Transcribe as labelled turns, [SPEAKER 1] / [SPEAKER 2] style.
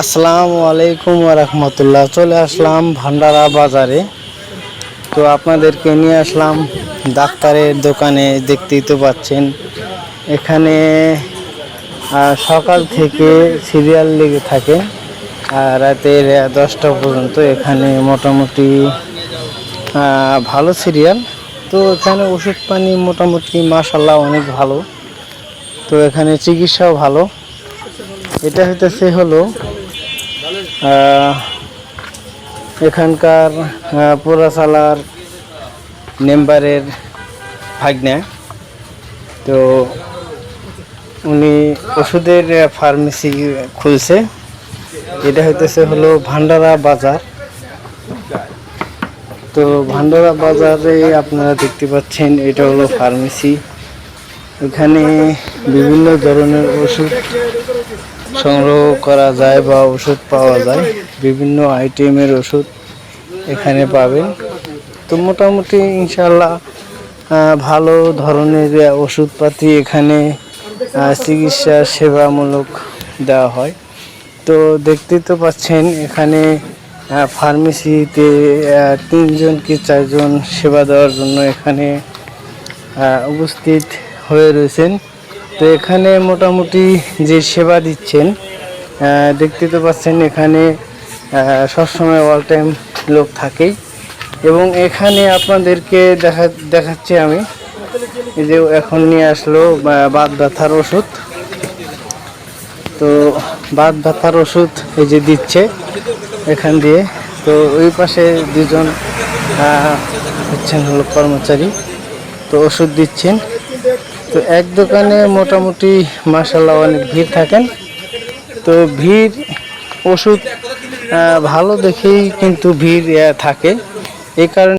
[SPEAKER 1] আসসালামু আলাইকুম রহমতুল্লাহ। চলে আসলাম ভান্ডারা বাজারে। তো আপনাদেরকে নিয়ে আসলাম ডাক্তারের দোকানে, দেখতেই তো পাচ্ছেন। এখানে সকাল থেকে সিরিয়াল লেগে থাকে আর রাতের দশটা পর্যন্ত এখানে মোটামুটি ভালো সিরিয়াল। তো এখানে ওষুধ পানি মোটামুটি মাসাল্লাহ অনেক ভালো। তো এখানে চিকিৎসাও ভালো। এটা হইতেছে হলো এখানকার পোড়াশালার মেম্বারের ভাগ্নে। তো উনি ওষুধের ফার্মেসি খুলছে। এটা হইতেছে হলো ভান্ডারা বাজার। তো ভান্ডারা বাজারে আপনারা দেখতে পাচ্ছেন, এটা হলো ফার্মেসি এখানে বিভিন্ন ধরনের ওষুধ সংগ্রহ করা যায় বা ওষুধ পাওয়া যায়। বিভিন্ন আইটেমের ওষুধ এখানে পাবেন। তো মোটামুটি ইনশাল্লাহ ভালো ধরনের ওষুধপাতি এখানে চিকিৎসা সেবামূলক দেওয়া হয়। তো দেখতেই তো পাচ্ছেন, এখানে ফার্মেসিতে তিনজন কি চারজন সেবা দেওয়ার জন্য এখানে উপস্থিত। হয়ে রয়েছেন। তো এখানে মোটামুটি যে সেবা দিচ্ছেন দেখতে তো পাচ্ছেন এখানে সবসময় অল টাইম লোক থাকেই। এবং এখানে আপনাদেরকে দেখা, দেখাচ্ছি আমি। এই যে এখন নিয়ে আসলো বা- বাত ব্যথার ওষুধ। তো বাত ব্যথার ওষুধ এই যে দিচ্ছে এখান দিয়ে। তো ওই পাশে দুজন হচ্ছেন হলো কর্মচারী। তো ওষুধ দিচ্ছেন। তো এক দোকানে মোটামুটি মাসাল্লাহ অনেক ভিড় থাকেন। তো ভিড়, ওষুধ ভালো দেখেই কিন্তু ভিড় থাকে। এই কারণে